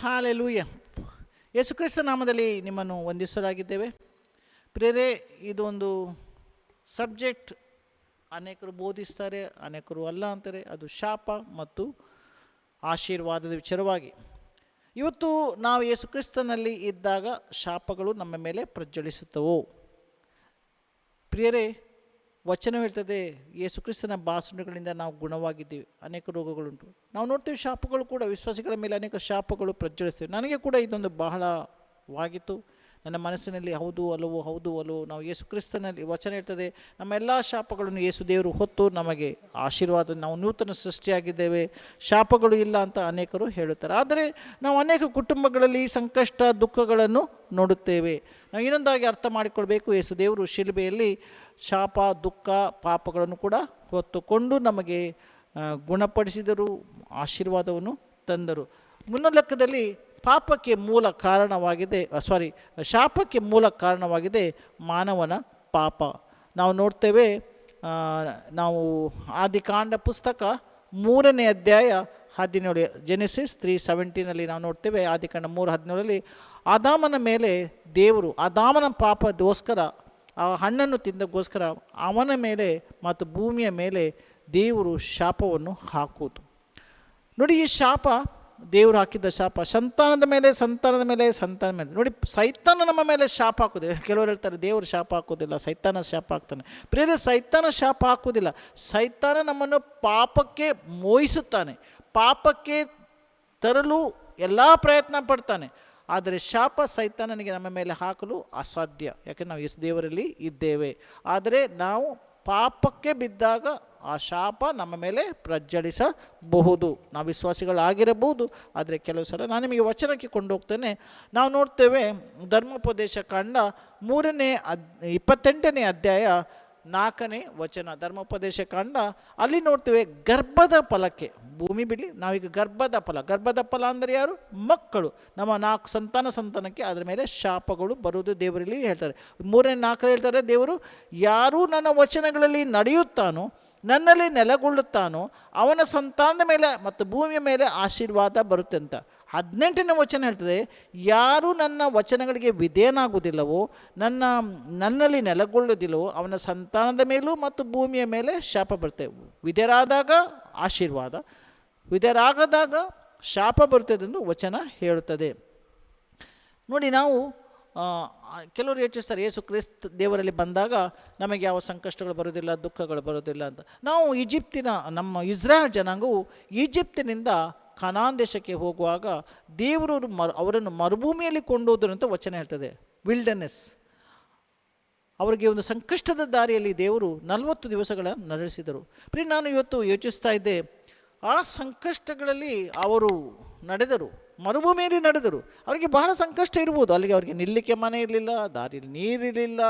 Hallelujah. ಯೇಸುಕ್ರಿಸ್ತ ನಾಮದಲ್ಲಿ ನಿಮ್ಮನ್ನು ವಂದಿಸಲಾಗಿದ್ದೇವೆ ಪ್ರೇರೆ, ಇದೊಂದು ಸಬ್ಜೆಕ್ಟ್. ಅನೇಕರು ಬೋಧಿಸ್ತಾರೆ, ಅನೇಕರು ಅಲ್ಲ ಅಂತಾರೆ. ಅದು ಶಾಪ ಮತ್ತು ಆಶೀರ್ವಾದದ ವಿಚಾರವಾಗಿ. ಇವತ್ತು ನಾವು ಯೇಸುಕ್ರಿಸ್ತನಲ್ಲಿ ಇದ್ದಾಗ ಶಾಪಗಳು ನಮ್ಮ ಮೇಲೆ ಪ್ರಜ್ವಲಿಸುತ್ತವೋ? ಪ್ರಿಯರೇ ವಚನ ಹೇಳ್ತದೆ ಯೇಸುಕ್ರಿಸ್ತನ ಬಾಸುಣಗಳಿಂದ ನಾವು ಗುಣವಾಗಿದ್ದೀವಿ. ಅನೇಕ ರೋಗಗಳುಂಟು. ನಾವು ನೋಡ್ತೀವಿ ಶಾಪಗಳು ಕೂಡ, ವಿಶ್ವಾಸಿಗಳ ಮೇಲೆ ಅನೇಕ ಶಾಪಗಳು ಪ್ರಜ್ವಲಿಸ್ತೇವೆ. ನನಗೆ ಕೂಡ ಇದೊಂದು ಬಹಳವಾಗಿತ್ತು ನನ್ನ ಮನಸ್ಸಿನಲ್ಲಿ ಹೌದು ಅಲವು ಹೌದು ಅಲವು ನಾವು ಯೇಸು ಕ್ರಿಸ್ತನಲ್ಲಿ ವಚನ ಹೇಳ್ತದೆ, ನಮ್ಮ ಎಲ್ಲ ಶಾಪಗಳನ್ನು ಯೇಸು ದೇವರು ಹೊತ್ತು ನಮಗೆ ಆಶೀರ್ವಾದ, ನಾವು ನೂತನ ಸೃಷ್ಟಿಯಾಗಿದ್ದೇವೆ, ಶಾಪಗಳು ಇಲ್ಲ ಅಂತ ಅನೇಕರು ಹೇಳುತ್ತಾರೆ. ಆದರೆ ನಾವು ಅನೇಕ ಕುಟುಂಬಗಳಲ್ಲಿ ಸಂಕಷ್ಟ, ದುಃಖಗಳನ್ನು ನೋಡುತ್ತೇವೆ. ನಾವು ಇನ್ನೊಂದಾಗಿ ಅರ್ಥ ಮಾಡಿಕೊಳ್ಬೇಕು, ಯೇಸು ದೇವರು ಶಿಲ್ಬೆಯಲ್ಲಿ ಶಾಪ, ದುಃಖ, ಪಾಪಗಳನ್ನು ಕೂಡ ಹೊತ್ತುಕೊಂಡು ನಮಗೆ ಗುಣಪಡಿಸಿದರು, ಆಶೀರ್ವಾದವನ್ನು ತಂದರು. ಮುನ್ನ ಲೆಕ್ಕದಲ್ಲಿ ಪಾಪಕ್ಕೆ ಮೂಲ ಕಾರಣವಾಗಿದೆ ಸಾರಿ ಶಾಪಕ್ಕೆ ಮೂಲ ಕಾರಣವಾಗಿದೆ ಮಾನವನ ಪಾಪ. ನಾವು ನೋಡ್ತೇವೆ ನಾವು ಆದಿಕಾಂಡ ಪುಸ್ತಕ ಮೂರನೇ ಅಧ್ಯಾಯ ಹದಿನೇಳು ಜೆನೆಸಿಸ್ ತ್ರೀ ಸೆವೆಂಟೀನಲ್ಲಿ ನಾವು ನೋಡ್ತೇವೆ, ಆದಿಕಾಂಡ ಮೂರು ಹದಿನೇಳರಲ್ಲಿ ಆದಾಮನ ಮೇಲೆ ದೇವರು, ಆದಾಮನ ಪಾಪದೋಸ್ಕರ ಆ ಹಣ್ಣನ್ನು ತಿಂದಕ್ಕೋಸ್ಕರ ಅವನ ಮೇಲೆ ಮತ್ತು ಭೂಮಿಯ ಮೇಲೆ ದೇವರು ಶಾಪವನ್ನು ಹಾಕುವುದು. ನೋಡಿ ಈ ಶಾಪ, ದೇವರು ಹಾಕಿದ್ದ ಶಾಪ, ಸಂತಾನದ ಮೇಲೆ ಸಂತಾನದ ಮೇಲೆ ಸಂತಾನದ ಮೇಲೆ. ನೋಡಿ ಸೈತಾನ ನಮ್ಮ ಮೇಲೆ ಶಾಪ ಹಾಕೋದಿಲ್ಲ ಕೆಲವರು ಹೇಳ್ತಾರೆ, ದೇವರು ಶಾಪ ಹಾಕೋದಿಲ್ಲ ಸೈತಾನ ಶಾಪ ಹಾಕ್ತಾನೆ. ಪ್ರೇರೆ ಸೈತಾನ ಶಾಪ ಹಾಕೋದಿಲ್ಲ ಸೈತಾನ ನಮ್ಮನ್ನು ಪಾಪಕ್ಕೆ ಮೋಹಿಸುತ್ತಾನೆ. ಪಾಪಕ್ಕೆ ತರಲು ಎಲ್ಲ ಪ್ರಯತ್ನ ಪಡ್ತಾನೆ. ಆದರೆ ಶಾಪ ಸೈತಾನನಿಗೆ ನಮ್ಮ ಮೇಲೆ ಹಾಕಲು ಅಸಾಧ್ಯ. ಯಾಕೆ ನಾವು ಇಸ್ ದೇವರಲ್ಲಿ ಇದ್ದೇವೆ. ಆದರೆ ನಾವು ಪಾಪಕ್ಕೆ ಬಿದ್ದಾಗ ಆ ಶಾಪ ನಮ್ಮ ಮೇಲೆ ಪ್ರಜ್ವಲಿಸಬಹುದು. ನಾವು ವಿಶ್ವಾಸಿಗಳಾಗಿರಬಹುದು. ಆದರೆ ಕೆಲವು ಸಲ ನಾನು ನಿಮಗೆ ವಚನಕ್ಕೆ ಕೊಂಡೋಗ್ತೇನೆ. ನಾವು ನೋಡ್ತೇವೆ ಧರ್ಮೋಪದೇಶ ಕಂಡ ಮೂರನೇ ಅದ್, ಇಪ್ಪತ್ತೆಂಟನೇ ಅಧ್ಯಾಯ ನಾಲ್ಕನೇ ವಚನ ಧರ್ಮೋಪದೇಶ ಕಾಂಡ ಅಲ್ಲಿ ನೋಡ್ತೇವೆ ಗರ್ಭದ ಫಲಕ್ಕೆ, ಭೂಮಿ ಬಿಡಿ ನಾವೀಗ ಗರ್ಭದ ಫಲ. ಗರ್ಭದ ಫಲ ಅಂದರೆ ಯಾರು? ಮಕ್ಕಳು. ನಮ್ಮ ನಾಲ್ಕು ಸಂತಾನ ಸಂತಾನಕ್ಕೆ ಅದರ ಮೇಲೆ ಶಾಪಗಳು ಬರುವುದು ದೇವರಲ್ಲಿ ಹೇಳ್ತಾರೆ. ಮೂರನೇ ನಾಲ್ಕರಲ್ಲಿ ಹೇಳ್ತಾರೆ ದೇವರು, ಯಾರು ನನ್ನ ವಚನಗಳಲ್ಲಿ ನಡೆಯುತ್ತಾನೋ ನನ್ನಲ್ಲಿ ನೆಲೆಗೊಳ್ಳುತ್ತಾನೋ ಅವನ ಸಂತಾನದ ಮೇಲೆ ಮತ್ತು ಭೂಮಿಯ ಮೇಲೆ ಆಶೀರ್ವಾದ ಬರುತ್ತೆ ಅಂತ. ಹದಿನೆಂಟನೇ ವಚನ ಹೇಳ್ತದೆ, ಯಾರು ನನ್ನ ವಚನಗಳಿಗೆ ವಿಧೇಯನಾಗುವುದಿಲ್ಲವೋ, ನನ್ನ ನನ್ನಲ್ಲಿ ನೆಲೆಗೊಳ್ಳುವುದಿಲ್ಲವೋ, ಅವನ ಸಂತಾನದ ಮೇಲೂ ಮತ್ತು ಭೂಮಿಯ ಮೇಲೆ ಶಾಪ ಬರುತ್ತೆ. ವಿಧೇರಾದಾಗ ಆಶೀರ್ವಾದ, ವಿಧೇಯರಾಗದಾಗ ಶಾಪ ಬರುತ್ತದೆಂದು ವಚನ ಹೇಳುತ್ತದೆ. ನೋಡಿ ನಾವು ಕೆಲವರು ಯೋಚಿಸ್ತಾರೆ, ಯೇಸು ಕ್ರಿಸ್ತ ದೇವರಲ್ಲಿ ಬಂದಾಗ ನಮಗೆ ಯಾವ ಸಂಕಷ್ಟಗಳು ಬರೋದಿಲ್ಲ ದುಃಖಗಳು ಬರೋದಿಲ್ಲ ಅಂತ. ನಾವು ಈಜಿಪ್ತಿನ, ನಮ್ಮ ಇಸ್ರಾಯೇಲ್ ಜನಾಂಗವು ಈಜಿಪ್ತಿನಿಂದ ಖನಾನ್ ದೇಶಕ್ಕೆ ಹೋಗುವಾಗ ದೇವರು ಮರು, ಅವರನ್ನು ಮರುಭೂಮಿಯಲ್ಲಿ ಕೊಂಡೋದ್ರಂತ ವಚನ ಹೇಳ್ತದೆ ವಿಲ್ಡರ್ನೆಸ್ ಅವರಿಗೆ ಒಂದು ಸಂಕಷ್ಟದ ದಾರಿಯಲ್ಲಿ ದೇವರು ನಲವತ್ತು ದಿವಸಗಳ ನಡೆಸಿದರು. ಪ್ರಿ ನಾನು ಇವತ್ತು ಯೋಚಿಸ್ತಾ ಇದ್ದೆ, ಆ ಸಂಕಷ್ಟಗಳಲ್ಲಿ ಅವರು ನಡೆದರು. ಮರುಭೂಮಿಯಲ್ಲಿ ನಡೆದರು. ಅವರಿಗೆ ಬಹಳ ಸಂಕಷ್ಟ ಇರ್ಬೋದು. ಅಲ್ಲಿಗೆ ಅವರಿಗೆ ನಿಲ್ಲಿಕ್ಕೆ ಮನೆ ಇರಲಿಲ್ಲ, ದಾರಿಯಲ್ಲಿ ನೀರಿರಲಿಲ್ಲ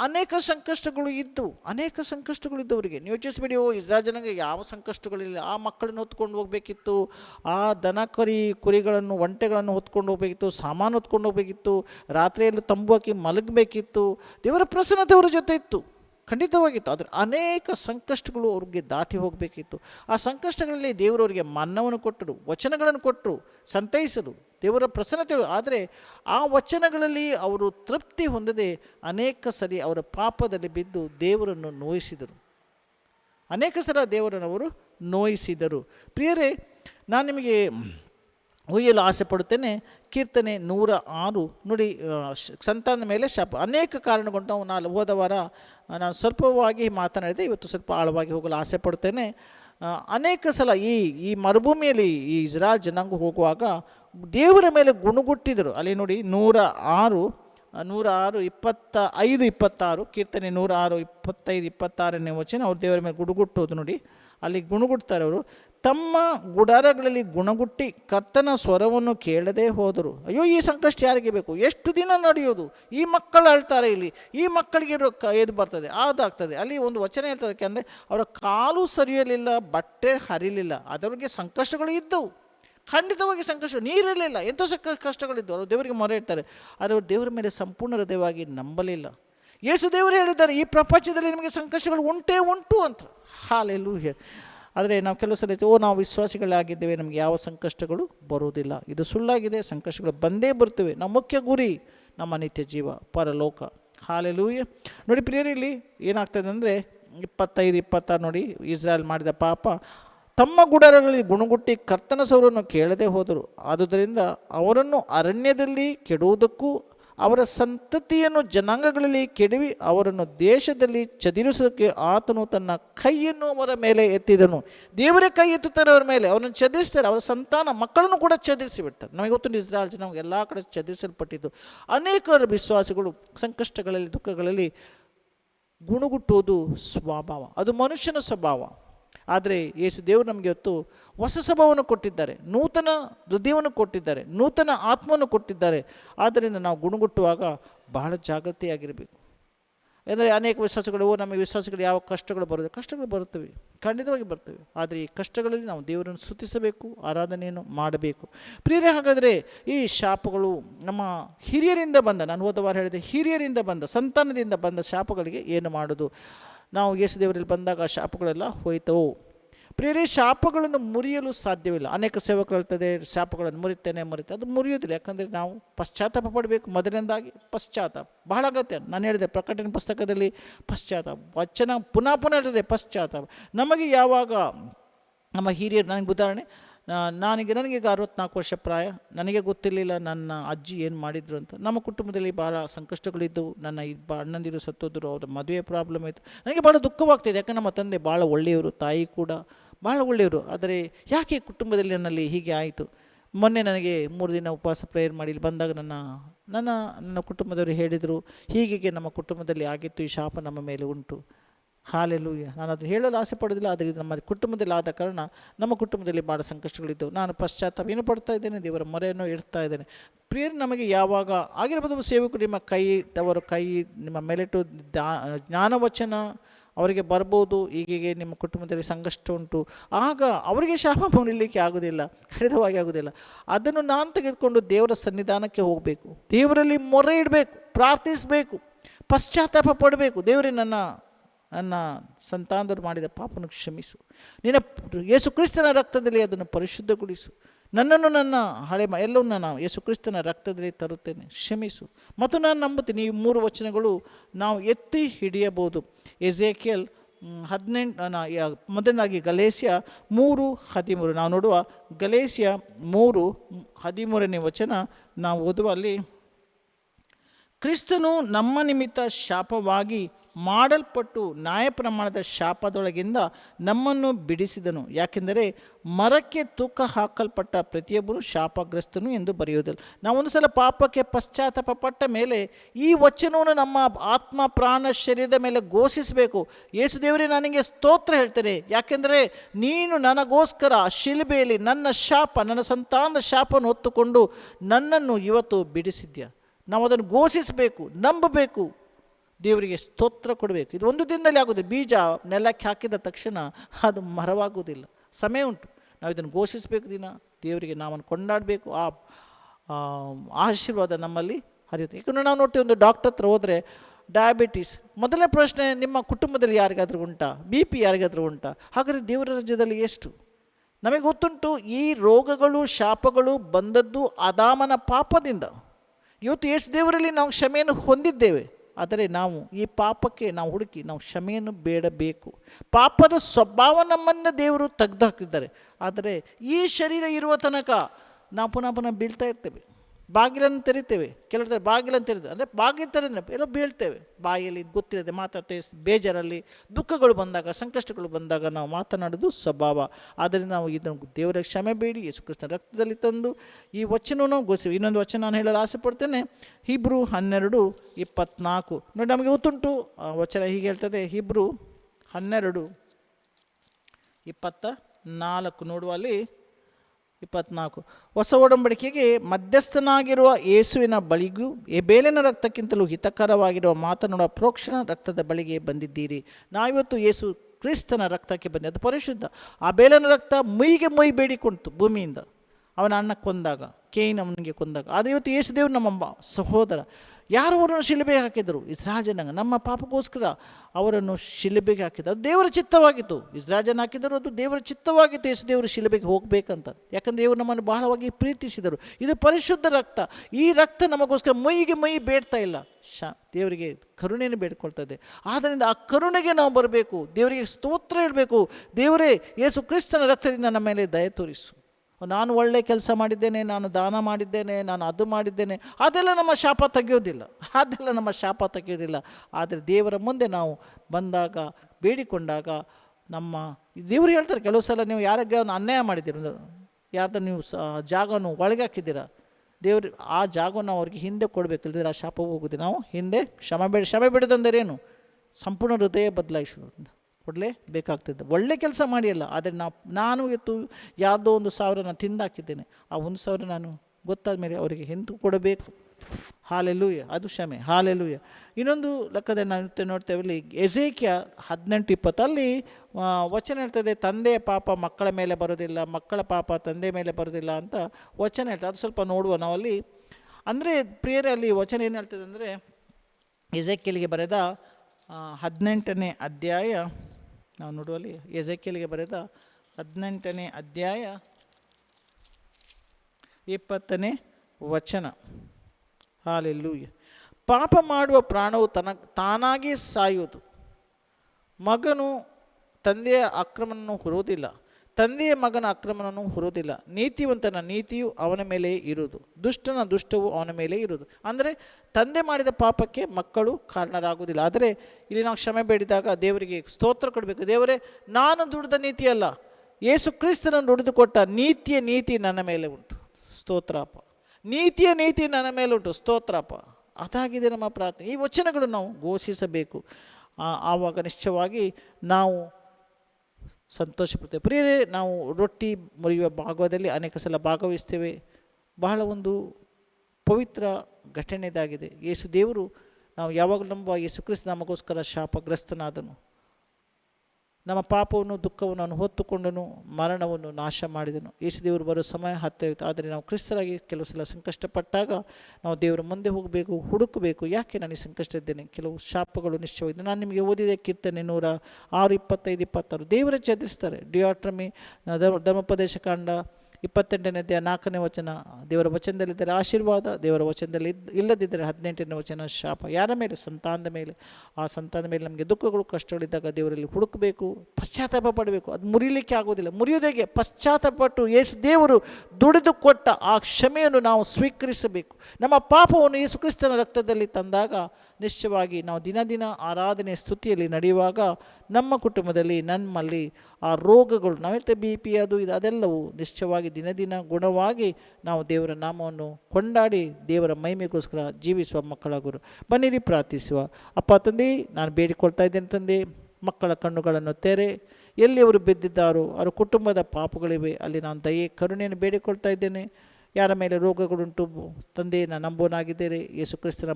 ಅನೇಕ ಸಂಕಷ್ಟಗಳು ಇದ್ದವು ಅನೇಕ ಸಂಕಷ್ಟಗಳು ಇದ್ದವು ಅವರಿಗೆ. ನೀವು ಯೋಚಿಸ್ಬಿಡಿ ಓ ಜನಾಂಗ ಯಾವ ಸಂಕಷ್ಟಗಳಿಲ್ಲ. ಆ ಮಕ್ಕಳನ್ನು ಹೊತ್ಕೊಂಡು ಹೋಗಬೇಕಿತ್ತು. ಆ ದನ ಕರಿ ಕುರಿಗಳನ್ನು, ಒಂಟೆಗಳನ್ನು ಹೊತ್ಕೊಂಡು ಹೋಗಬೇಕಿತ್ತು. ಸಾಮಾನು ಹೊತ್ಕೊಂಡು ಹೋಗಬೇಕಿತ್ತು. ರಾತ್ರಿಯಲ್ಲಿ ತಂಬು ಹಾಕಿ ಮಲಗಬೇಕಿತ್ತು. ದೇವರ ಪ್ರಸನ್ನತೆ ಅವರ ಜೊತೆ ಇತ್ತು. ಖಂಡಿತವಾಗಿತ್ತು. ಆದರೆ ಅನೇಕ ಸಂಕಷ್ಟಗಳು ಅವ್ರಿಗೆ ದಾಟಿ ಹೋಗಬೇಕಿತ್ತು. ಆ ಸಂಕಷ್ಟಗಳಲ್ಲಿ ದೇವರು ಅವರಿಗೆ ಮನ್ನವನ್ನು ಕೊಟ್ಟರು, ವಚನಗಳನ್ನು ಕೊಟ್ಟರು, ಸಂತೈಸಲು, ದೇವರ ಪ್ರಸನ್ನತೆ ಆದರೆ ಆ ವಚನಗಳಲ್ಲಿ ಅವರು ತೃಪ್ತಿ ಹೊಂದದೆ ಅನೇಕ ಸರಿ ಅವರ ಪಾಪದಲ್ಲಿ ಬಿದ್ದು ದೇವರನ್ನು ನೋಯಿಸಿದರು. ಅನೇಕ ಸಲ ದೇವರನ್ನು ಅವರು ನೋಯಿಸಿದರು. ಪ್ರಿಯರೇ, ನಾನು ನಿಮಗೆ ಒಯ್ಯಲು ಆಸೆ ಪಡುತ್ತೇನೆ. ಕೀರ್ತನೆ ನೂರ ಆರು. ನೋಡಿ ಸಂತಾನದ ಮೇಲೆ ಶಾಪ, ಅನೇಕ ಕಾರಣಗೊಂಡು ನಾವು ನಾನು ಹೋದ ವಾರ ನಾನು ಸ್ವಲ್ಪವಾಗಿ ಮಾತನಾಡಿದೆ. ಇವತ್ತು ಸ್ವಲ್ಪ ಆಳವಾಗಿ ಹೋಗಲು ಆಸೆ ಪಡ್ತೇನೆ ಅನೇಕ ಸಲ ಈ ಈ ಮರುಭೂಮಿಯಲ್ಲಿ ಈ ಇಸ್ರಾಲ್ ಜನಾಂಗ ಹೋಗುವಾಗ ದೇವರ ಮೇಲೆ ಗುಣಗುಟ್ಟಿದರು. ಅಲ್ಲಿ ನೋಡಿ, ನೂರ ಆರು ನೂರ ಆರು, ಇಪ್ಪತ್ತ ಐದು, ಇಪ್ಪತ್ತಾರು, ಕೀರ್ತನೆ ನೂರ ಆರು, ಇಪ್ಪತ್ತೈದು, ಇಪ್ಪತ್ತಾರನೇ ವಚನ ಅವ್ರು ದೇವರ ಮೇಲೆ ಗುಡುಗುಟ್ಟೋದು ನೋಡಿ. ಅಲ್ಲಿ ಗುಣಗುಡ್ತಾರೆ ಅವರು. ತಮ್ಮ ಗುಡಾರಗಳಲ್ಲಿ ಗುಣಗುಟ್ಟಿ ಕರ್ತನ ಸ್ವರವನ್ನು ಕೇಳದೇ ಹೋದರು. ಅಯ್ಯೋ, ಈ ಸಂಕಷ್ಟ ಯಾರಿಗೆ ಬೇಕು? ಎಷ್ಟು ದಿನ ನಡೆಯೋದು? ಈ ಮಕ್ಕಳು ಅಳ್ತಾರೆ ಇಲ್ಲಿ. ಈ ಮಕ್ಕಳಿಗೆ ಇದು ಬರ್ತದೆ ಅದಾಗ್ತದೆ ಅಲ್ಲಿ ಒಂದು ವಚನ ಹೇಳ್ತದೆ, ಯಾಕೆಂದರೆ ಅವರ ಕಾಲು ಸರಿಯಲಿಲ್ಲ, ಬಟ್ಟೆ ಹರಿಲಿಲ್ಲ. ಅದರಿಗೆ ಸಂಕಷ್ಟಗಳು ಇದ್ದವು. ಖಂಡಿತವಾಗಿ ಸಂಕಷ್ಟ, ನೀರಿರಲಿಲ್ಲ. ಎಂಥ ಸಂಕ, ಕಷ್ಟಗಳಿದ್ದವು. ಅವರು ದೇವರಿಗೆ ಮೊರೆ ಇಡ್ತಾರೆ. ಆದರೆ ಅವರು ದೇವರ ಮೇಲೆ ಸಂಪೂರ್ಣ ಹೃದಯವಾಗಿ ನಂಬಲಿಲ್ಲ. ಯೇಸು ದೇವರು ಹೇಳಿದ್ದಾರೆ, ಈ ಪ್ರಪಂಚದಲ್ಲಿ ನಿಮಗೆ ಸಂಕಷ್ಟಗಳು ಉಂಟೇ ಉಂಟು ಅಂತ. ಹಾಲೆಲ್ಲೂಹ್ಯ ಆದರೆ ನಾವು ಕೆಲವು ಸಲ ಓ, ನಾವು ವಿಶ್ವಾಸಿಗಳಾಗಿದ್ದೇವೆ, ನಮಗೆ ಯಾವ ಸಂಕಷ್ಟಗಳು ಬರುವುದಿಲ್ಲ. ಇದು ಸುಳ್ಳಾಗಿದೆ, ಸಂಕಷ್ಟಗಳು ಬಂದೇ ಬರ್ತವೆ ನಮ್ಮ ಮುಖ್ಯ ಗುರಿ ನಮ್ಮ ನಿತ್ಯ ಜೀವ, ಪರಲೋಕ. ಹಾಲೆಲೂಯ ನೋಡಿ ಪ್ರಿಯರಿಲಿ ಏನಾಗ್ತದೆ ಅಂದರೆ ಇಪ್ಪತ್ತೈದು, ಇಪ್ಪತ್ತಾರು ನೋಡಿ, ಇಸ್ರಾಯಲ್ ಮಾಡಿದ ಪಾಪ ತಮ್ಮ ಗುಡರಗಳಲ್ಲಿ ಗುಣಗುಟ್ಟಿ ಕರ್ತನ ಸೌರನ್ನು ಕೇಳದೆ ಹೋದರು. ಆದುದರಿಂದ ಅವರನ್ನು ಅರಣ್ಯದಲ್ಲಿ ಕೆಡುವುದಕ್ಕೂ ಅವರ ಸಂತತಿಯನ್ನು ಜನಾಂಗಗಳಲ್ಲಿ ಕೆಡವಿ ಅವರನ್ನು ದೇಶದಲ್ಲಿ ಚದುರಿಸೋದಕ್ಕೆ ಆತನು ತನ್ನ ಕೈಯನ್ನು ಅವರ ಮೇಲೆ ಎತ್ತಿದನು. ದೇವರೇ ಕೈ ಎತ್ತುತ್ತಾರೆ ಅವರ ಮೇಲೆ. ಅವರನ್ನು ಚದಿಸ್ತಾರೆ ಅವರ ಸಂತಾನ ಮಕ್ಕಳನ್ನು ಕೂಡ ಚದಿಸಿ ಬಿಡ್ತಾರೆ ನಮಗೆ ಗೊತ್ತು ಇಸ್ರಾಲ್ ಜನ ಎಲ್ಲ ಕಡೆ ಚದಿಸಲ್ಪಟ್ಟಿದ್ದು ಅನೇಕರ ವಿಶ್ವಾಸಿಗಳು ಸಂಕಷ್ಟಗಳಲ್ಲಿ, ದುಃಖಗಳಲ್ಲಿ ಗುಣುಗುಟ್ಟುವುದು ಸ್ವಭಾವ. ಅದು ಮನುಷ್ಯನ ಸ್ವಭಾವ. ಆದರೆ ಯೇಸು ದೇವರು ನಮಗೆ ಹೊತ್ತು ಹೊಸ ಸ್ವಭಾವವನ್ನು ಕೊಟ್ಟಿದ್ದಾರೆ, ನೂತನ ಹೃದಯವನ್ನು ಕೊಟ್ಟಿದ್ದಾರೆ, ನೂತನ ಆತ್ಮವನ್ನು ಕೊಟ್ಟಿದ್ದಾರೆ. ಆದ್ದರಿಂದ ನಾವು ಗುಣಗುಟ್ಟುವಾಗ ಬಹಳ ಜಾಗೃತಿಯಾಗಿರಬೇಕು ಅಂದರೆ ಅನೇಕ ವಿಶ್ವಾಸಗಳು ನಮಗೆ ವಿಶ್ವಾಸಗಳು ಯಾವ ಕಷ್ಟಗಳು ಬರುತ್ತೆ? ಕಷ್ಟಗಳು ಬರುತ್ತವೆ, ಖಂಡಿತವಾಗಿ ಬರ್ತವೆ ಆದರೆ ಈ ಕಷ್ಟಗಳಲ್ಲಿ ನಾವು ದೇವರನ್ನು ಸ್ತುತಿಸಬೇಕು, ಆರಾಧನೆಯನ್ನು ಮಾಡಬೇಕು. ಪ್ರಿಯರೇ, ಹಾಗಾದರೆ ಈ ಶಾಪಗಳು ನಮ್ಮ ಹಿರಿಯರಿಂದ ಬಂದ, ನಾನು ಹೋದ ವಾರ ಹೇಳಿದೆ, ಹಿರಿಯರಿಂದ ಬಂದ, ಸಂತಾನದಿಂದ ಬಂದ ಶಾಪಗಳಿಗೆ ಏನು ಮಾಡೋದು? ನಾವು ಯೇಸು ದೇವರಲ್ಲಿ ಬಂದಾಗ ಶಾಪಗಳೆಲ್ಲ ಹೋಯ್ತವು. ಪ್ರಿಯರೇ, ಶಾಪಗಳನ್ನು ಮುರಿಯಲು ಸಾಧ್ಯವಿಲ್ಲ. ಅನೇಕ ಸೇವಕರು ಹೇಳ್ತದೆ ಶಾಪಗಳನ್ನು ಮುರಿತೇನೆ ಮುರಿತೆ ಅದು ಮುರಿಯೋದಿಲ್ಲ ಯಾಕಂದರೆ ನಾವು ಪಶ್ಚಾತ್ತಾಪ ಪಡಬೇಕು. ಮೊದಲನೇದಾಗಿ ಪಶ್ಚಾತ್ತಾಪ. ಬಹಳ ಅಗತ್ಯ. ನಾನು ಹೇಳಿದೆ, ಪ್ರಕಟಣೆ ಪುಸ್ತಕದಲ್ಲಿ ಪಶ್ಚಾತ್ತಾಪ. ವಚನ ಪುನಃ ಪುನಃ ಹೇಳ್ತದೆ, ಪಶ್ಚಾತ್ತಾಪ. ನಮಗೆ ಯಾವಾಗ, ನಮ್ಮ ಹಿರಿಯರು, ನನಗೆ ಉದಾಹರಣೆ ನನಗೆ ನನಗೀಗ ಅರವತ್ನಾಲ್ಕು ವರ್ಷ ಪ್ರಾಯ. ನನಗೆ ಗೊತ್ತಿರಲಿಲ್ಲ ನನ್ನ ಅಜ್ಜಿ ಏನು ಮಾಡಿದ್ರು ಅಂತ. ನಮ್ಮ ಕುಟುಂಬದಲ್ಲಿ ಭಾಳ ಸಂಕಷ್ಟಗಳಿದ್ದವು. ನನ್ನ ಇಬ್ಬ ಅಣ್ಣಂದಿರು ಸತ್ತೋದ್ರು, ಅವರ ಮದುವೆ ಪ್ರಾಬ್ಲಮ್ ಆಯಿತು. ನನಗೆ ಭಾಳ ದುಃಖವಾಗ್ತಿದೆ. ಯಾಕಂದರೆ ನಮ್ಮ ತಂದೆ ಭಾಳ ಒಳ್ಳೆಯವರು, ತಾಯಿ ಕೂಡ ಭಾಳ ಒಳ್ಳೆಯವರು. ಆದರೆ ಯಾಕೆ ಕುಟುಂಬದಲ್ಲಿ ನನ್ನಲ್ಲಿ ಹೀಗೆ ಆಯಿತು? ಮೊನ್ನೆ ನನಗೆ ಮೂರು ದಿನ ಉಪವಾಸ ಪ್ರೇಯರ್ ಮಾಡಿ ಇಲ್ಲಿ ಬಂದಾಗ ನನ್ನ ನನ್ನ ನನ್ನ ಕುಟುಂಬದವರು ಹೇಳಿದರು ಹೀಗೆ ನಮ್ಮ ಕುಟುಂಬದಲ್ಲಿ ಆಗಿತ್ತು. ಈ ಶಾಪ ನಮ್ಮ ಮೇಲೆ ಉಂಟು. ಹಾಲೆಲೂಯ. ನಾನು ಅದು ಹೇಳಲು ಆಸೆ ಪಡೋದಿಲ್ಲ ಆದರೆ ನಮ್ಮ ಕುಟುಂಬದಲ್ಲಿ ಆದ ಕಾರಣ ನಮ್ಮ ಕುಟುಂಬದಲ್ಲಿ ಭಾಳ ಸಂಕಷ್ಟಗಳಿದ್ದವು ನಾನು ಪಶ್ಚಾತ್ತಾಪ ಪಡ್ತಾ ಇದ್ದೇನೆ? ದೇವರ ಮೊರೆಯನ್ನು ಇಡ್ತಾ ಇದ್ದೇನೆ. ಪ್ರಿಯರು, ನಮಗೆ ಯಾವಾಗ ಆಗಿರ್ಬೋದು ಸೇವಕರು ನಿಮ್ಮ ಕೈ, ಅವರ ಕೈ, ನಿಮ್ಮ ಮೆಲೆಟು ದಾ- ಜ್ಞಾನವಚನ ಅವರಿಗೆ ಬರ್ಬೋದು. ಹೀಗೆ ನಿಮ್ಮ ಕುಟುಂಬದಲ್ಲಿ ಸಂಕಷ್ಟ ಉಂಟು. ಆಗ ಅವರಿಗೆ ಶಾಪ ಮುನಿಲಿಕ್ಕೆ ಆಗೋದಿಲ್ಲ ಖಂಡಿತವಾಗಿ ಆಗೋದಿಲ್ಲ ಅದನ್ನು ನಾನು ತೆಗೆದುಕೊಂಡು ದೇವರ ಸನ್ನಿಧಾನಕ್ಕೆ ಹೋಗಬೇಕು. ದೇವರಲ್ಲಿ ಮೊರೆ ಇಡಬೇಕು, ಪ್ರಾರ್ಥಿಸಬೇಕು, ಪಶ್ಚಾತ್ತಾಪ ಪಡಬೇಕು. ದೇವರೇ, ನನ್ನ ನನ್ನ ಸಂತಾನದವರು ಮಾಡಿದ ಪಾಪನು ಕ್ಷಮಿಸು. ನಿನ್ನ ಯೇಸು ಕ್ರಿಸ್ತನ ರಕ್ತದಲ್ಲಿ ಅದನ್ನು ಪರಿಶುದ್ಧಗೊಳಿಸು. ನನ್ನನ್ನು ನನ್ನ ಹಳೆ ಎಲ್ಲವನ್ನ ನಾನು ಯೇಸು ಕ್ರಿಸ್ತನ ರಕ್ತದಲ್ಲಿ ತರುತ್ತೇನೆ. ಕ್ಷಮಿಸು. ಮತ್ತು ನಾನು ನಂಬುತ್ತೇನೆ, ಈ ಮೂರು ವಚನಗಳು ನಾವು ಎತ್ತಿ ಹಿಡಿಯಬಹುದು. ಎಜೇಕೆಲ್ ಹದಿನೆಂಟು ಮೊದಲನಾಗಿ ಗಲೇಸಿಯ ಮೂರು ಹದಿಮೂರು. ನಾವು ನೋಡುವ ಗಲೇಸಿಯ ಮೂರು ಹದಿಮೂರನೇ ವಚನ ನಾವು ಓದುವ ಅಲ್ಲಿ, ಕ್ರಿಸ್ತನು ನಮ್ಮ ನಿಮಿತ್ತ ಶಾಪವಾಗಿ ಮಾಡಲ್ಪಟ್ಟು ನ್ಯಾಯಪ್ರಮಾಣದ ಶಾಪದೊಳಗಿಂದ ನಮ್ಮನ್ನು ಬಿಡಿಸಿದನು. ಯಾಕೆಂದರೆ ಮರಕ್ಕೆ ತೂಕ ಹಾಕಲ್ಪಟ್ಟ ಪ್ರತಿಯೊಬ್ಬರು ಶಾಪಗ್ರಸ್ತನು ಎಂದು ಬರೆಯುವುದಿಲ್ಲ. ನಾವು ಒಂದು ಸಲ ಪಾಪಕ್ಕೆ ಪಶ್ಚಾತ್ತಾಪ ಪಟ್ಟ ಮೇಲೆ ಈ ವಚನವನ್ನು ನಮ್ಮ ಆತ್ಮ, ಪ್ರಾಣ, ಶರೀರದ ಮೇಲೆ ಘೋಷಿಸಬೇಕು. ಯೇಸುದೇವರೇ ನನಗೆ ಸ್ತೋತ್ರ ಹೇಳ್ತಾರೆ ಯಾಕೆಂದರೆ ನೀನು ನನಗೋಸ್ಕರ ಶಿಲ್ಬೆಯಲ್ಲಿ ನನ್ನ ಶಾಪ, ನನ್ನ ಸಂತಾನದ ಶಾಪವನ್ನು ಹೊತ್ತುಕೊಂಡು ನನ್ನನ್ನು ಇವತ್ತು ಬಿಡಿಸಿದ್ಯಾ? ನಾವು ಅದನ್ನು ಘೋಷಿಸಬೇಕು, ನಂಬಬೇಕು. ದೇವರಿಗೆ ಸ್ತೋತ್ರ ಕೊಡಬೇಕು. ಇದು ಒಂದು ದಿನದಲ್ಲಿ ಆಗೋದು ಬೀಜ ನೆಲಕ್ಕೆ ಹಾಕಿದ ತಕ್ಷಣ ಅದು ಮರವಾಗುವುದಿಲ್ಲ. ಸಮಯ ಉಂಟು. ನಾವು ಇದನ್ನು ಘೋಷಿಸಬೇಕು ದಿನ. ದೇವರಿಗೆ ನಾವನ್ನು ಕೊಂಡಾಡಬೇಕು. ಆ ಆಶೀರ್ವಾದ ನಮ್ಮಲ್ಲಿ ಹರಿಯುತ್ತೆ. ಯಾಕಂದರೆ ನಾವು ನೋಡ್ತೀವಿ ಒಂದು ಡಾಕ್ಟರ್ ಹತ್ರ ಹೋದರೆ ಡಯಾಬಿಟಿಸ್ ಮೊದಲನೇ ಪ್ರಶ್ನೆ ನಿಮ್ಮ ಕುಟುಂಬದಲ್ಲಿ ಯಾರಿಗಾದರೂ ಉಂಟಾ? ಬಿ ಪಿ ಯಾರಿಗಾದರೂ ಉಂಟಾ? ಹಾಗಾದರೆ ದೇವರ ರಾಜ್ಯದಲ್ಲಿ ಎಷ್ಟು? ನಮಗೆ ಗೊತ್ತುಂಟು, ಈ ರೋಗಗಳು, ಶಾಪಗಳು ಬಂದದ್ದು ಅದಾಮನ ಪಾಪದಿಂದ. ಇವತ್ತು ಯೇಸು ದೇವರಲ್ಲಿ ನಾವು ಕ್ಷಮೆಯನ್ನು ಹೊಂದಿದ್ದೇವೆ. ಆದರೆ ನಾವು ಈ ಪಾಪಕ್ಕೆ ನಾವು ಹುಡುಕಿ ನಾವು ಕ್ಷಮೆಯನ್ನು ಬೇಡಬೇಕು. ಪಾಪದ ಸ್ವಭಾವ ನಮ್ಮನ್ನು ದೇವರು ತೆಗೆದು ಹಾಕಿದ್ದಾರೆ ಆದರೆ ಈ ಶರೀರ ಇರುವ ತನಕ ನಾವು ಪುನಃ ಪುನಃ ಬೀಳ್ತಾ ಇರ್ತೇವೆ. ಬಾಗಿಲನ್ನು ತೆರಿತೇವೆ. ಕೆಲವರು ಬಾಗಿಲನ್ನು ತೆರೆದು. ಅಂದರೆ ಬಾಗಿಲು ತೆರೆದ ಎಲ್ಲೋ ಬೀಳ್ತೇವೆ ಬಾಯಲ್ಲಿ ಗೊತ್ತಿರದೆ ಮಾತಾಡ್ತೇವೆ ಬೇಜಾರಲ್ಲಿ ದುಃಖಗಳು ಬಂದಾಗ, ಸಂಕಷ್ಟಗಳು ಬಂದಾಗ ನಾವು ಮಾತನಾಡೋದು ಸ್ವಭಾವ. ಆದ್ದರಿಂದ ನಾವು ಇದನ್ನು ದೇವರ ಕ್ಷಮೆ ಬೇಡಿ ಯೇಸು ಕೃಷ್ಣ ರಕ್ತದಲ್ಲಿ ತಂದು ಈ ವಚನವನ್ನು ಗೋಸಿ ಇನ್ನೊಂದು ವಚನ ನಾನು ಹೇಳಲು ಆಸೆ ಪಡ್ತೇನೆ ಹಿಬ್ರು ಹನ್ನೆರಡು ಇಪ್ಪತ್ನಾಲ್ಕು. ನೋಡಿ ನಮಗೆ ಗೊತ್ತುಂಟು ವಚನ ಹೀಗೆ ಹೇಳ್ತದೆ, ಹಿಬ್ರು ಹನ್ನೆರಡು ಇಪ್ಪತ್ತ ನಾಲ್ಕು ನೋಡುವಲ್ಲಿ ಇಪ್ಪತ್ನಾಲ್ಕು. ಹೊಸ ಒಡಂಬಡಿಕೆಗೆ ಮಧ್ಯಸ್ಥನಾಗಿರುವ ಯೇಸುವಿನ ಬಳಿಗೂ ಎಬೇಲಿನ ರಕ್ತಕ್ಕಿಂತಲೂ ಹಿತಕರವಾಗಿರುವ ಮಾತನಾಡುವ ಪ್ರೋಕ್ಷಣ ರಕ್ತದ ಬಳಿಗೆ ಬಂದಿದ್ದೀರಿ. ನಾವಿವತ್ತು ಯೇಸು ಕ್ರಿಸ್ತನ ರಕ್ತಕ್ಕೆ ಬಂದೆ ಅದು ಪರಿಶುದ್ಧ. ಆ ಬೇಲನ ರಕ್ತ ಮುಯಿಗೆ ಮುಯಿ ಬೇಡಿಕೊಂಡಿತು ಭೂಮಿಯಿಂದ. ಅವನ ಅಣ್ಣ ಕೊಂದಾಗ ಕೇಯಿನ ಅವನಿಗೆ ಕೊಂದಾಗ. ಆದರೆ ಇವತ್ತು ಯೇಸು ದೇವರು ನಮ್ಮ ಸಹೋದರ, ಯಾರು ಅವರನ್ನು ಶಿಲುಬೆಗೆ ಹಾಕಿದರು. ಇಸ್ರಾಜನ ನಮ್ಮ ಪಾಪಕ್ಕೋಸ್ಕರ ಅವರನ್ನು ಶಿಲುಬೆಗೆ ಹಾಕಿದರು. ಅದು ದೇವರ ಚಿತ್ತವಾಗಿತ್ತು. ಇಸ್ರಾಜನ ಜನ ಹಾಕಿದರು, ಅದು ದೇವರ ಚಿತ್ತವಾಗಿತ್ತು. ಯೇಸು ದೇವರು ಶಿಲುಬೆಗೆ ಹೋಗಬೇಕಂತ. ಯಾಕಂದರೆ ದೇವರು ನಮ್ಮನ್ನು ಬಹಳವಾಗಿ ಪ್ರೀತಿಸಿದರು. ಇದು ಪರಿಶುದ್ಧ ರಕ್ತ. ಈ ರಕ್ತ ನಮಗೋಸ್ಕರ ಮೈಗೆ ಮೈ ಬೇಡ್ತಾ ಇಲ್ಲ. ಶಾ, ದೇವರಿಗೆ ಕರುಣೆಯನ್ನು ಬೇಡ್ಕೊಳ್ತದೆ ಆದ್ದರಿಂದ ಆ ಕರುಣೆಗೆ ನಾವು ಬರಬೇಕು. ದೇವರಿಗೆ ಸ್ತೋತ್ರ ಇಡಬೇಕು ದೇವರೇ, ಯೇಸು ಕ್ರಿಸ್ತನ ರಕ್ತದಿಂದ ನಮ್ಮ ಮೇಲೆ ದಯ ತೋರಿಸು. ನಾನು ಒಳ್ಳೆ ಕೆಲಸ ಮಾಡಿದ್ದೇನೆ, ನಾನು ದಾನ ಮಾಡಿದ್ದೇನೆ, ನಾನು ಅದು ಮಾಡಿದ್ದೇನೆ. ಅದೆಲ್ಲ ನಮ್ಮ ಶಾಪ ತೆಗೆಯೋದಿಲ್ಲ. ಅದೆಲ್ಲ ನಮ್ಮ ಶಾಪ ತೆಗೆಯೋದಿಲ್ಲ. ಆದರೆ ದೇವರ ಮುಂದೆ ನಾವು ಬಂದಾಗ, ಬೇಡಿಕೊಂಡಾಗ ನಮ್ಮ, ದೇವರು ಹೇಳ್ತಾರೆ ಕೆಲವು ಸಲ ನೀವು ಯಾರಿಗೆ ಅನ್ಯಾಯ ಮಾಡಿದ್ದೀರ? ಯಾರ್ದ ನೀವು ಸ, ಜಾಗವನ್ನು ಒಳಗೆ ಹಾಕಿದ್ದೀರಾ? ದೇವರು ಆ ಜಾಗವನ್ನು ಅವ್ರಿಗೆ ಹಿಂದೆ ಕೊಡಬೇಕಿಲ್ಲದ್ರೆ ಆ ಶಾಪ ಹೋಗುದಿಲ್ಲ ನಾವು ಹಿಂದೆ ಕ್ಷಮೆ ಬೇಡ. ಕ್ಷಮೆ ಬಿಡೋದಂದರೆ ಸಂಪೂರ್ಣ ಹೃದಯ ಬದಲಾಯಿಸೋದು ಕೊಡಲೇ ಬೇಕಾಗ್ತದೆ ಒಳ್ಳೆ ಕೆಲಸ ಮಾಡಿಯಲ್ಲ, ಆದರೆ ನಾ, ನಾನು ಇವತ್ತು ಯಾವುದೋ ಒಂದು ಸಾವಿರ ನಾನು ತಿಂದಾಕಿದ್ದೇನೆ. ಆ ಒಂದು ಸಾವಿರ ನಾನು ಗೊತ್ತಾದ ಮೇಲೆ ಅವರಿಗೆ ಹಿಂದೆ ಕೊಡಬೇಕು. ಹಾಲೆಲ್ಲೂಯ ಅದು ಕ್ಷಮೆ. ಹಾಲೆಲ್ಲೂಯ ಇನ್ನೊಂದು ಲೆಕ್ಕದ ನಾನು ನೋಡ್ತೇವೆ, ಇಲ್ಲಿ ಎಜೇಕ್ಯ ಹದಿನೆಂಟು ಇಪ್ಪತ್ತಲ್ಲಿ ವಚನ ಹೇಳ್ತದೆ ತಂದೆಯ ಪಾಪ ಮಕ್ಕಳ ಮೇಲೆ ಬರೋದಿಲ್ಲ ಮಕ್ಕಳ ಪಾಪ ತಂದೆ ಮೇಲೆ ಬರೋದಿಲ್ಲ ಅಂತ ವಚನ ಹೇಳ್ತದೆ. ಅದು ಸ್ವಲ್ಪ ನೋಡುವ ನಾವಲ್ಲಿ ಅಂದರೆ ಪ್ರಿಯರೇ, ಅಲ್ಲಿ ವಚನ ಏನು ಹೇಳ್ತದೆ ಅಂದರೆ ಎಜೇಕ್ಯಲಿಗೆ ಬರೆದ ಹದಿನೆಂಟನೇ ಅಧ್ಯಾಯ ನಾವು ನೋಡುವಲ್ಲಿ ಎಜೆಕೆಲಿಗೆ ಬರೆದ ಹದಿನೆಂಟನೇ ಅಧ್ಯಾಯ ಇಪ್ಪತ್ತನೇ ವಚನ. ಹಾಲೆಲ್ಲೂ ಪಾಪ ಮಾಡುವ ಪ್ರಾಣವು ತನ, ತಾನಾಗಿ ಸಾಯುವುದು. ಮಗನು ತಂದೆಯ ಅಕ್ರಮವನ್ನು ಹೊರುವುದಿಲ್ಲ. ತಂದೆಯ ಮಗನ ಅಕ್ರಮನನ್ನು ಹೊರುವುದಿಲ್ಲ. ನೀತಿವಂತನ ನೀತಿಯು ಅವನ ಮೇಲೆ ಇರುವುದು. ದುಷ್ಟನ ದುಷ್ಟವು ಅವನ ಮೇಲೆ ಇರುವುದು. ಅಂದರೆ ತಂದೆ ಮಾಡಿದ ಪಾಪಕ್ಕೆ ಮಕ್ಕಳು ಕಾರಣರಾಗುವುದಿಲ್ಲ. ಆದರೆ ಇಲ್ಲಿ ನಾವು ಕ್ಷಮೆ ಬೇಡಿದಾಗ ದೇವರಿಗೆ ಸ್ತೋತ್ರ ಕೊಡಬೇಕು. ದೇವರೇ, ನಾನು ದುಡಿದ ನೀತಿಯಲ್ಲ. ಯೇಸು ಕ್ರಿಸ್ತನನ್ನು ದುಡಿದುಕೊಟ್ಟ ನೀತಿಯ ನೀತಿ ನನ್ನ ಮೇಲೆ ಉಂಟು. ಸ್ತೋತ್ರಪ್ಪ ನೀತಿಯ ನೀತಿ ನನ್ನ ಮೇಲೆ ಉಂಟು. ಸ್ತೋತ್ರಪ್ಪ ಅದಾಗಿದೆ ನಮ್ಮ ಪ್ರಾರ್ಥನೆ. ಈ ವಚನಗಳು ನಾವು ಘೋಷಿಸಬೇಕು. ಆವಾಗ ನಿಶ್ಚಯವಾಗಿ ನಾವು ಸಂತೋಷ ಪಡ್ತೇವೆ ಪ್ರಿಯರೇ, ನಾವು ರೊಟ್ಟಿ ಮುರಿಯುವ ಭಾಗದಲ್ಲಿ ಅನೇಕ ಸಲ ಭಾಗವಹಿಸ್ತೇವೆ ಬಹಳ ಒಂದು ಪವಿತ್ರ ಘಟನೆ ಇದಾಗಿದೆ ಯೇಸು ದೇವರು, ನಾವು ಯಾವಾಗಲೂ ನಂಬುವ ಯೇಸು ಕ್ರಿಸ್ತ ನಮಗೋಸ್ಕರ ಶಾಪಗ್ರಸ್ತನಾದನು. ನಮ್ಮ ಪಾಪವನ್ನು, ದುಃಖವನ್ನು ಅವನು ಹೊತ್ತುಕೊಂಡನು, ಮರಣವನ್ನು ನಾಶ ಮಾಡಿದನು. ಯೇಸು ದೇವರು ಬರೋ ಸಮಯ ಹತ್ತಿರ ಆದರೆ ನಾವು ಕ್ರಿಸ್ತರಾಗಿ ಕೆಲವು ಸಲ ಸಂಕಷ್ಟಪಟ್ಟಾಗ ನಾವು ದೇವರ ಮುಂದೆ ಹೋಗಬೇಕು, ಹುಡುಕಬೇಕು. ಯಾಕೆ ನಾನು ಈ ಸಂಕಷ್ಟ ಇದ್ದೇನೆ ಕೆಲವು ಶಾಪಗಳು ನಿಶ್ಚಯವಾಗಿದೆ. ನಾನು ನಿಮಗೆ ಓದಿದೆ ಕೀರ್ತನೆ ನೂರ ಆರು, ಇಪ್ಪತ್ತೈದು, ಇಪ್ಪತ್ತಾರು. ದೇವರ ಚದರಿಸ್ತಾರೆ ಡಿಯಾಟ್ರಮಿ, ಧರ್ಮ, ಧರ್ಮೋಪದೇಶ ಕಾಂಡ ಇಪ್ಪತ್ತೆಂಟನೇ ಅಧ್ಯಾಯ ನಾಲ್ಕನೇ ವಚನ, ದೇವರ ವಚನದಲ್ಲಿದ್ದರೆ ಆಶೀರ್ವಾದ, ದೇವರ ವಚನದಲ್ಲಿ ಇದ್ದ ಇಲ್ಲದಿದ್ದರೆ ಹದಿನೆಂಟನೇ ವಚನ ಶಾಪ. ಯಾರ ಮೇಲೆ? ಸಂತಾನದ ಮೇಲೆ. ಆ ಸಂತಾನದ ಮೇಲೆ ನಮಗೆ ದುಃಖಗಳು ಕಷ್ಟಗಳಿದ್ದಾಗ ದೇವರಲ್ಲಿ ಹುಡುಕಬೇಕು ಪಶ್ಚಾತ್ತಾಪ ಪಡಬೇಕು ಅದು ಮುರಿಯಲಿಕ್ಕೆ ಆಗೋದಿಲ್ಲ. ಮುರಿಯೋದೇಗೆ ಪಶ್ಚಾತ್ತಾಪಟ್ಟು ಯೇಸು ದೇವರು ದುಡಿದು ಕೊಟ್ಟ ಆ ಕ್ಷಮೆಯನ್ನು ನಾವು ಸ್ವೀಕರಿಸಬೇಕು. ನಮ್ಮ ಪಾಪವನ್ನು ಯೇಸು ಕ್ರಿಸ್ತನ ರಕ್ತದಲ್ಲಿ ತಂದಾಗ ನಿಶ್ಚಯವಾಗಿ ನಾವು ದಿನ ದಿನ ಆರಾಧನೆ ಸ್ತುತಿಯಲ್ಲಿ ನಡೆಯುವಾಗ ನಮ್ಮ ಕುಟುಂಬದಲ್ಲಿ ನಮ್ಮಲ್ಲಿ ಆ ರೋಗಗಳು ನಾವು ಹೇಳ್ತೇವೆ ಬಿ ಪಿ ಅದು, ಇದು ಅದೆಲ್ಲವೂ ನಿಶ್ಚಯವಾಗಿ ದಿನ ದಿನ ಗುಣವಾಗಿ ನಾವು ದೇವರ ನಾಮವನ್ನು ಕೊಂಡಾಡಿ ದೇವರ ಮಹಿಮೆಗೋಸ್ಕರ ಜೀವಿಸುವ ಮಕ್ಕಳ ಗುರು. ಬನ್ನಿರಿ, ಪ್ರಾರ್ಥಿಸುವ. ಅಪ್ಪ, ತಂದೆ, ನಾನು ಬೇಡಿಕೊಳ್ತಾ ಇದ್ದೇನೆ ತಂದೆ. ಮಕ್ಕಳ ಕಣ್ಣುಗಳನ್ನು ತೆರೆ. ಎಲ್ಲಿ ಅವರು ಬಿದ್ದಿದ್ದಾರೋ, ಅವರ ಕುಟುಂಬದ ಪಾಪಗಳಿವೆ. ಅಲ್ಲಿ ನಾನು ದಯೆ, ಕರುಣೆಯನ್ನು ಬೇಡಿಕೊಳ್ತಾ ಇದ್ದೇನೆ. ಯಾರ ಮೇಲೆ ರೋಗಗಳುಂಟು, ತಂದೆಯನ್ನು ನಾನು ನಂಬೋನಾಗಿದ್ದೇನೆ ಯೇಸು ಕ್ರಿಸ್ತನ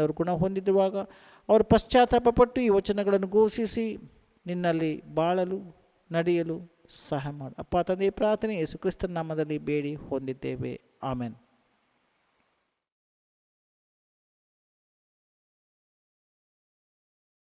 ಅವರು ಗುಣ ಹೊಂದಿರುವಾಗ ಅವರು ಪಶ್ಚಾತ್ತಾಪಪಟ್ಟು ಈ ವಚನಗಳನ್ನು ಘೋಷಿಸಿ, ನಿನ್ನಲ್ಲಿ ಬಾಳಲು, ನಡೆಯಲು ಸಹಾಯ ಮಾಡು. ಅಪ್ಪ ತಂದೆ ಪ್ರಾರ್ಥನೆ ಯೇಸು ಕ್ರಿಸ್ತನ ನಾಮದಲ್ಲಿ ಬೇಡಿ ಹೊಂದಿದ್ದೇವೆ. ಆಮೇನ್.